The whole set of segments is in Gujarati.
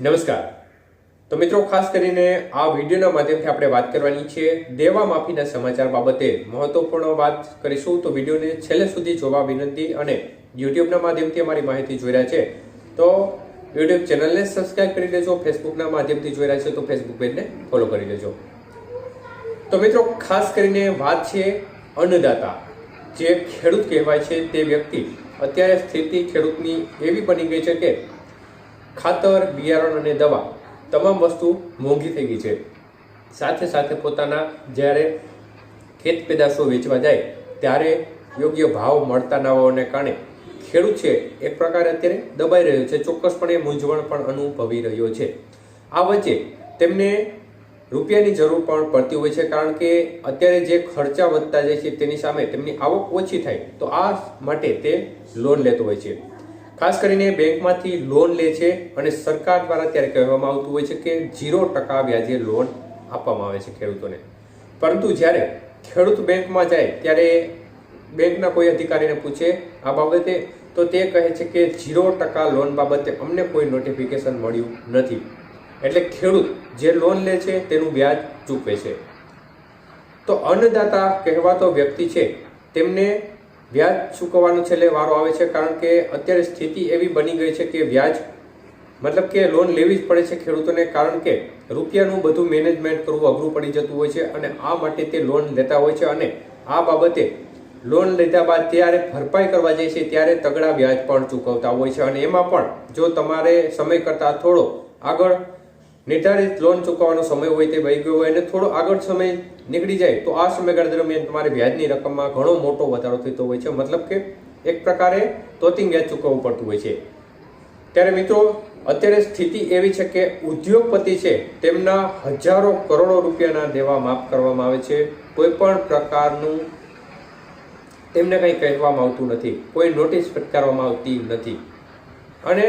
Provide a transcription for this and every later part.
નમસ્કાર. તો મિત્રો, ખાસ કરીને આ વિડીયોના માધ્યમથી આપણે વાત કરવાની છે દેવા માફીના સમાચાર બાબતે મહત્વપૂર્ણ વાત કરીશું. તો વિડીયોને છેલ્લે સુધી જોવા વિનંતી અને યુટ્યુબના માધ્યમથી અમારી માહિતી જોઈ રહ્યા છે. તો યુટ્યુબ ચેનલને સબસ્ક્રાઇબ કરી લેજો, ફેસબુકના માધ્યમથી જોઈ રહ્યા છે તો ફેસબુક પેજને ફોલો કરી લેજો. તો મિત્રો, ખાસ કરીને વાત છે અન્નદાતા. જે ખેડૂત કહેવાય છે તે વ્યક્તિ. અત્યારે સ્થિતિ ખેડૂતની એવી બની ગઈ છે કે ખાતર, બિયારણ અને દવા તમામ વસ્તુ મોંઘી થઈ ગઈ છે. સાથે સાથે પોતાના જ્યારે ખેત પેદાશો વેચવા જાય, ત્યારે યોગ્ય ભાવ મળતા ના હોવાને કારણે ખેડૂત છે, એક પ્રકારે અત્યારે દબાઈ રહ્યો છે. ચોક્કસપણે મૂંઝવણ પણ અનુભવી રહ્યો છે. આ વચ્ચે તેમને રૂપિયાની જરૂર પણ પડતી હોય છે, કારણ કે અત્યારે જે ખર્ચા વધતા જાય છે, તેની સામે તેમની આવક ઓછી થાય, તો આ માટે તે લોન લેતો હોય છે. ખાસ કરીને બેંકમાંથી લોન લે છે અને સરકાર દ્વારા ત્યારે કહેવામાં આવતું હોય છે કે ઝીરો ટકા વ્યાજે લોન આપવામાં આવે છે ખેડૂતોને. પરંતુ જ્યારે ખેડૂત બેંકમાં જાય ત્યારે બેંકના કોઈ અધિકારીને પૂછે આ બાબતે, તો તે કહે છે કે ઝીરો ટકા લોન બાબતે અમને કોઈ નોટિફિકેશન મળ્યું નથી. એટલે ખેડૂત જે લોન લે છે તેનું વ્યાજ ચૂકવે છે. તો અન્નદાતા કહેવાતો વ્યક્તિ છે, તેમને વ્યાજ ચૂકવવાનો છેલ્લે વારો આવે છે કારણ કે અત્યારે સ્થિતિ એવી બની ગઈ છે કે વ્યાજ, મતલબ કે લોન લેવી જ પડે છે ખેડૂતોને કારણ કે રૂપિયાનું બધું મેનેજમેન્ટ કરવું અઘરું પડી જતું હોય છે અને આ માટે તે લોન લેતા હોય છે અને આ બાબતે લોન લીધા બાદ ત્યારે ભરપાઈ કરવા જાય છે ત્યારે તગડા વ્યાજ પણ ચૂકવતા હોય છે અને એમાં પણ જો તમારે સમય કરતાં થોડો આગળ નિર્ધારિત લોન ચૂકવવાનો સમય હોય તે વહી ગયો હોય અને થોડો આગળ સમય નીકળી જાય, તો આ સમયગાળા દરમિયાન તમારે વ્યાજની રકમમાં ઘણો મોટો વધારો થતો હોય છે. મતલબ કે એક પ્રકારે તોતિંગ વ્યાજ ચૂકવવું પડતું હોય છે. ત્યારે મિત્રો, અત્યારે સ્થિતિ એવી છે કે ઉદ્યોગપતિ છે તેમના હજારો કરોડો રૂપિયાના દેવા માફ કરવામાં આવે છે. કોઈ પણ પ્રકારનું તેમને કંઈ કહેવામાં આવતું નથી. કોઈ નોટિસ ફટકારવામાં આવતી નથી. અને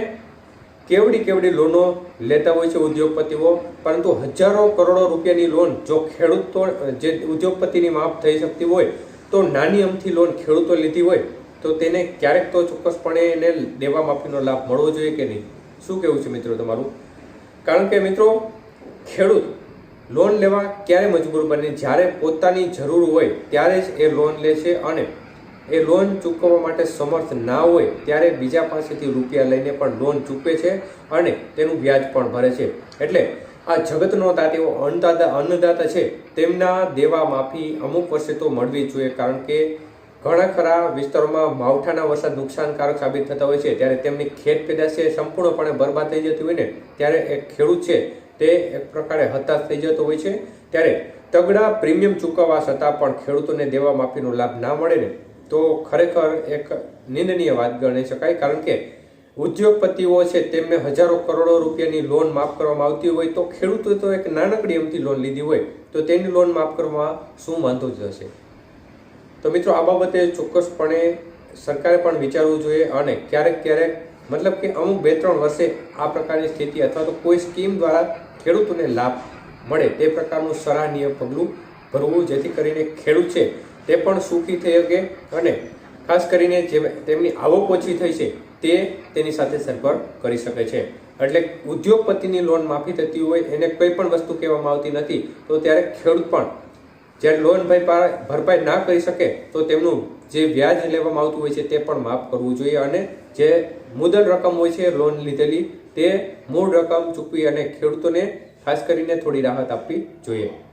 કેવડી કેવડી લોનો લેતા હોય છે ઉદ્યોગપતિઓ? પરંતુ હજારો કરોડો રૂપિયાની લોન જો ખેડૂતો, જે ઉદ્યોગપતિની માફ થઈ શકતી હોય, તો નાની અમથી લોન ખેડૂતો લીધી હોય, તો તેને ક્યારેક તો ચોક્કસપણે એને દેવા માફીનો લાભ મળવો જોઈએ કે નહીં? શું કહેવું છે મિત્રો તમારું? કારણ કે મિત્રો, ખેડૂત લોન લેવા ક્યારે મજબૂર બને? જ્યારે પોતાની જરૂર હોય, ત્યારે જ એ લોન લે છે અને એ લોન ચૂકવવા માટે સમર્થ ના હોય ત્યારે બીજા પાસેથી રૂપિયા લઈને પણ લોન ચૂકવે છે અને તેનું વ્યાજ પણ ભરે છે. એટલે આ જગતનો દાતેઓ અન્નદાતા અન્નદાતા છે. તેમના દેવા માફી અમુક વર્ષે તો મળવી જોઈએ કારણ કે ઘણા ખરા વિસ્તારોમાં માવઠાના વરસાદ નુકસાનકારક સાબિત થતા હોય છે. ત્યારે તેમની ખેત પેદાશ છે સંપૂર્ણપણે બરબાદ થઈ જતી હોય ને, ત્યારે એક ખેડૂત છે તે એક પ્રકારે હતાશ થઈ જતો હોય છે. ત્યારે તગડા પ્રીમિયમ ચૂકવવા છતાં પણ ખેડૂતોને દેવા માફીનો લાભ ના મળે ને તો ખરેખર એક નિંદનીય વાત ગણી શકાય. કારણ કે ઉદ્યોગપતિઓ છે તેમને હજારો કરોડો રૂપિયાની લોન માફ કરવામાં આવતી હોય તો ખેડૂતો તો એક નાનકડી એમથી લોન લીધી હોય તો તેની લોન માફ કરવામાં શું વાંધો જ હશે? તો મિત્રો આ બાબતે ચોક્કસપણે સરકારે પણ વિચારવું જોઈએ અને ક્યારેક ક્યારેક મતલબ કે અમુક બે ત્રણ વર્ષે આ પ્રકારની સ્થિતિ અથવા તો કોઈ સ્કીમ દ્વારા ખેડૂતોને લાભ મળે તે પ્રકારનું સરાહનીય પગલું ભરવું જેથી કરીને ખેડૂત છે તે પણ સુખી થઈ શકે અને ખાસ કરીને જે તેમની આવક ઓછી થઈ છે, તે તેની સાથે સરભર કરી શકે છે. એટલે ઉદ્યોગપતિની લોન માફી થતી હોય, એને કોઈ પણ વસ્તુ કહેવામાં આવતી નથી, તો ત્યારે ખેડૂત પણ જ્યારે લોન ભાઈ ભરપાઈ ના કરી શકે, તો તેમનું જે વ્યાજ લેવામાં આવતું હોય છે, તે પણ માફ કરવું જોઈએ અને જે મુદલ રકમ હોય છે, લોન લીધેલી, તે મૂળ રકમ ચૂકવી અને ખેડૂતોને ખાસ કરીને થોડી રાહત આપવી જોઈએ.